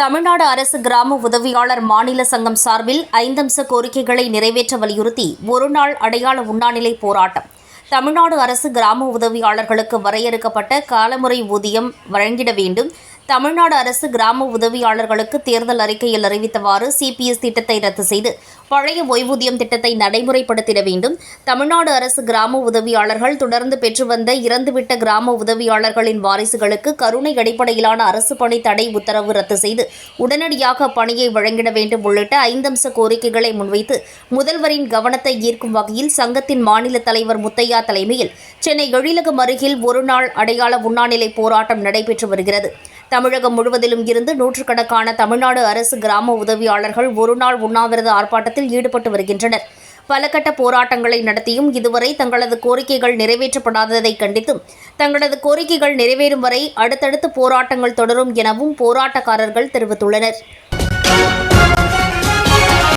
தமிழ்நாடு அரசு கிராம உதவியாளர் மாநில சங்கம் சார்பில் ஐந்தம்ச கோரிக்கைகளை நிறைவேற்ற வலியுறுத்தி ஒருநாள் அடையாள உண்ணாநிலை போராட்டம். தமிழ்நாடு அரசு கிராம உதவியாளர்களுக்கு வரையறுக்கப்பட்ட காலமுறை ஊதியம் வழங்கிட வேண்டும். தமிழ்நாடு அரசு கிராம உதவியாளர்களுக்கு தேர்தல் அறிக்கையில் அறிவித்தவாறு சிபிஎஸ் திட்டத்தை ரத்து செய்து பழைய ஓய்வூதியம் திட்டத்தை நடைமுறைப்படுத்திட வேண்டும். தமிழ்நாடு அரசு கிராம உதவியாளர்கள் தொடர்ந்து பெற்று வந்த இறந்துவிட்ட கிராம உதவியாளர்களின் வாரிசுகளுக்கு கருணை அடிப்படையிலான அரசு பணி தடை உத்தரவு ரத்து செய்து உடனடியாக பணியை வழங்கிட வேண்டும் உள்ளிட்ட ஐந்தம்ச கோரிக்கைகளை முன்வைத்து முதல்வரின் கவனத்தை ஈர்க்கும் வகையில் சங்கத்தின் மாநில தலைவர் முத்தையா தலைமையில் சென்னை எழிலகம் அருகில் ஒருநாள் அடையாள உண்ணாநிலை போராட்டம் நடைபெற்று வருகிறது. தமிழகம் முழுவதிலும் இருந்து நூற்றுக்கணக்கான தமிழ்நாடு அரசு கிராம உதவியாளர்கள் ஒருநாள் உண்ணாவிரத ஆர்ப்பாட்டத்தில் ஈடுபட்டு வருகின்றனர். பல கட்ட போராட்டங்களை நடத்தியும் இதுவரை தங்களது கோரிக்கைகள் நிறைவேற்றப்படாததை கண்டித்தும் தங்களது கோரிக்கைகள் நிறைவேறும் வரை அடுத்தடுத்து போராட்டங்கள் தொடரும் எனவும் போராட்டக்காரர்கள் தெரிவித்துள்ளனர்.